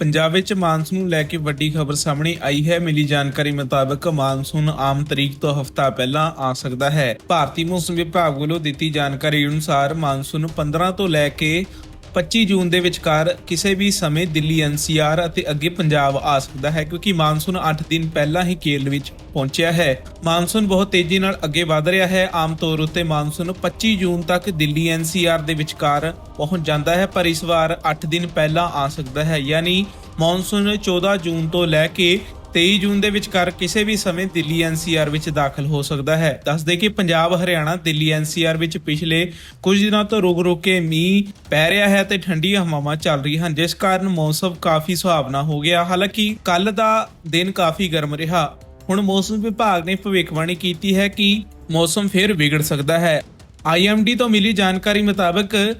ਪੰਜਾਬ ਵਿੱਚ ਮਾਨਸੂਨ ਨੂੰ ਲੈ ਕੇ ਵੱਡੀ ਖਬਰ ਸਾਹਮਣੇ ਆਈ ਹੈ। ਮਿਲੀ ਜਾਣਕਾਰੀ ਮੁਤਾਬਕ ਮਾਨਸੂਨ ਆਮ ਤਰੀਕ ਤੋਂ ਹਫ਼ਤਾ ਪਹਿਲਾਂ ਆ ਸਕਦਾ ਹੈ। ਭਾਰਤੀ ਮੌਸਮ ਵਿਭਾਗ ਵੱਲੋਂ ਦਿੱਤੀ ਜਾਣਕਾਰੀ ਅਨੁਸਾਰ ਮਾਨਸੂਨ 15 ਤੋਂ ਲੈ ਕੇ 25 ਜੂਨ ਦੇ ਵਿਚਕਾਰ ਕਿਸੇ ਵੀ ਸਮੇਂ ਦਿੱਲੀ ਐਨਸੀਆਰ ਅਤੇ ਅੱਗੇ ਪੰਜਾਬ ਆ ਸਕਦਾ ਹੈ, ਕਿਉਂਕਿ ਮਾਨਸੂਨ 8 ਦਿਨ ਪਹਿਲਾਂ ਹੀ ਕੇਰਲ ਵਿੱਚ ਪਹੁੰਚਿਆ ਹੈ। ਮਾਨਸੂਨ ਬਹੁਤ ਤੇਜ਼ੀ ਨਾਲ ਅੱਗੇ ਵਧ ਰਿਹਾ ਹੈ। ਆਮ ਤੌਰ ਉੱਤੇ ਮਾਨਸੂਨ 25 ਜੂਨ ਤੱਕ ਦਿੱਲੀ ਐਨਸੀਆਰ ਦੇ ਵਿਚਕਾਰ ਪਹੁੰਚ ਜਾਂਦਾ ਹੈ, ਪਰ ਇਸ ਵਾਰ 8 ਦਿਨ ਪਹਿਲਾਂ ਆ ਸਕਦਾ ਹੈ। ਯਾਨੀ ਮਾਨਸੂਨ 14 ਜੂਨ ਤੋਂ ਲੈ ਕੇ 23 ਜੂਨ ਦੇ ਵਿਚਕਾਰ ਕਿਸੇ ਵੀ ਸਮੇਂ ਦਿੱਲੀ ਐਨਸੀਆਰ ਵਿੱਚ ਦਾਖਲ ਹੋ ਸਕਦਾ ਹੈ। ਦੱਸਦੇ ਕਿ ਪੰਜਾਬ, ਹਰਿਆਣਾ, ਦਿੱਲੀ ਐਨਸੀਆਰ ਵਿੱਚ ਪਿਛਲੇ ਕੁਝ ਦਿਨਾਂ ਤੋਂ ਰੁਕ-ਰੁਕ ਕੇ ਮੀਂਹ ਪੈ ਰਿਹਾ ਹੈ ਤੇ ਠੰਡੀਆਂ ਹਵਾਵਾਂ ਚੱਲ ਰਹੀਆਂ ਹਨ, ਜਿਸ ਕਾਰਨ ਮੌਸਮ ਕਾਫੀ ਸੁਹਾਵਣਾ ਹੋ ਗਿਆ। ਹਾਲਾਂਕਿ ਕੱਲ ਦਾ ਦਿਨ ਕਾਫੀ ਗਰਮ ਰਿਹਾ। ਹੁਣ ਮੌਸਮ ਵਿਭਾਗ ਨੇ ਭਵਿੱਖਬਾਣੀ ਕੀਤੀ ਹੈ ਕਿ ਮੌਸਮ ਫਿਰ ਵਿਗੜ ਸਕਦਾ ਹੈ। ਆਈਐਮਡੀ ਤੋਂ ਮਿਲੀ ਜਾਣਕਾਰੀ ਮੁਤਾਬਕ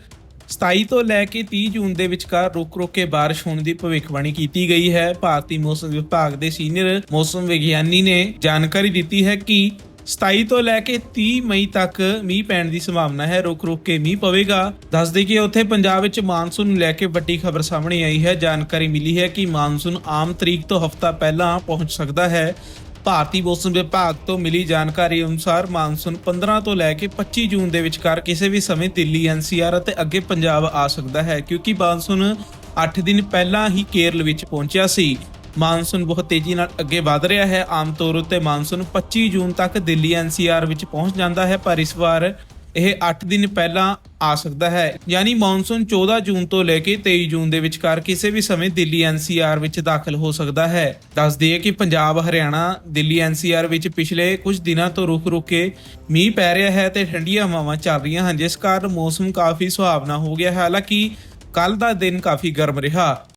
27 ਤੋਂ ਲੈ ਕੇ 30 ਜੂਨ ਦੇ ਵਿਚਕਾਰ ਰੁਕ-ਰੁਕ ਕੇ ਬਾਰਿਸ਼ ਹੋਣ ਦੀ ਭਵਿੱਖਬਾਣੀ ਕੀਤੀ ਗਈ ਹੈ। ਭਾਰਤੀ ਮੌਸਮ ਵਿਭਾਗ ਦੇ ਸੀਨੀਅਰ ਮੌਸਮ ਵਿਗਿਆਨੀ ਨੇ ਜਾਣਕਾਰੀ ਦਿੱਤੀ ਹੈ ਕਿ 27 ਤੋਂ ਲੈ ਕੇ 30 ਮਈ ਤੱਕ ਮੀਂਹ ਪੈਣ ਦੀ ਸੰਭਾਵਨਾ ਹੈ। ਰੁਕ-ਰੁਕ ਕੇ ਮੀਂਹ ਪਵੇਗਾ। ਦੱਸਦੇ ਕਿ ਉੱਥੇ ਪੰਜਾਬ ਵਿੱਚ ਮਾਨਸੂਨ ਨੂੰ ਲੈ ਕੇ ਵੱਡੀ ਖਬਰ ਸਾਹਮਣੇ ਆਈ ਹੈ। ਜਾਣਕਾਰੀ ਮਿਲੀ ਹੈ ਕਿ ਮਾਨਸੂਨ ਆਮ ਤਰੀਕ ਤੋਂ ਹਫ਼ਤਾ ਪਹਿਲਾਂ ਪਹੁੰਚ ਸਕਦਾ ਹੈ। ਭਾਰਤੀ ਮੌਸਮ ਵਿਭਾਗ ਤੋਂ ਮਿਲੀ ਜਾਣਕਾਰੀ ਅਨੁਸਾਰ ਮਾਨਸੂਨ 15 ਤੋਂ ਲੈ ਕੇ 25 ਜੂਨ ਦੇ ਵਿਚਕਾਰ ਕਿਸੇ ਵੀ ਸਮੇਂ ਦਿੱਲੀ ਐਨਸੀਆਰ ਅਤੇ ਅੱਗੇ ਪੰਜਾਬ ਆ ਸਕਦਾ ਹੈ, ਕਿਉਂਕਿ ਮਾਨਸੂਨ 8 ਦਿਨ ਪਹਿਲਾਂ ਹੀ ਕੇਰਲ ਵਿੱਚ ਪਹੁੰਚਿਆ ਸੀ। ਮਾਨਸੂਨ ਬਹੁਤ ਤੇਜ਼ੀ ਨਾਲ ਅੱਗੇ ਵਧ ਰਿਹਾ ਹੈ। ਆਮ ਤੌਰ ਉੱਤੇ ਮਾਨਸੂਨ 25 ਜੂਨ ਤੱਕ ਦਿੱਲੀ ਐਨਸੀਆਰ ਵਿੱਚ ਪਹੁੰਚ ਜਾਂਦਾ ਹੈ, ਪਰ ਇਸ ਵਾਰ ਇਹ 8 ਦਿਨ ਪਹਿਲਾਂ ਆ ਸਕਦਾ ਹੈ। ਯਾਨੀ ਮੌਨਸੂਨ 14 ਜੂਨ ਤੋਂ ਲੈ ਕੇ 23 ਜੂਨ ਦੇ ਵਿਚਕਾਰ ਕਿਸੇ ਵੀ ਸਮੇਂ ਦਿੱਲੀ ਐਨਸੀਆਰ ਵਿੱਚ ਦਾਖਲ ਹੋ ਸਕਦਾ ਹੈ। ਦੱਸ ਦਈਏ ਕਿ ਪੰਜਾਬ, ਹਰਿਆਣਾ, ਦਿੱਲੀ ਐਨਸੀਆਰ ਵਿੱਚ ਪਿਛਲੇ ਕੁਝ ਦਿਨਾਂ ਤੋਂ ਰੁਕ-ਰੁਕ ਕੇ ਮੀਂਹ ਪੈ ਰਿਹਾ ਹੈ ਤੇ ਠੰਡੀਆਂ ਹਵਾਵਾਂ ਚੱਲ ਰਹੀਆਂ ਹਨ, ਜਿਸ ਕਾਰਨ ਮੌਸਮ ਕਾਫੀ ਸੁਹਾਵਣਾ ਹੋ ਗਿਆ ਹੈ। ਹਾਲਾਂਕਿ ਕੱਲ ਦਾ ਦਿਨ ਕਾਫੀ ਗਰਮ ਰਿਹਾ।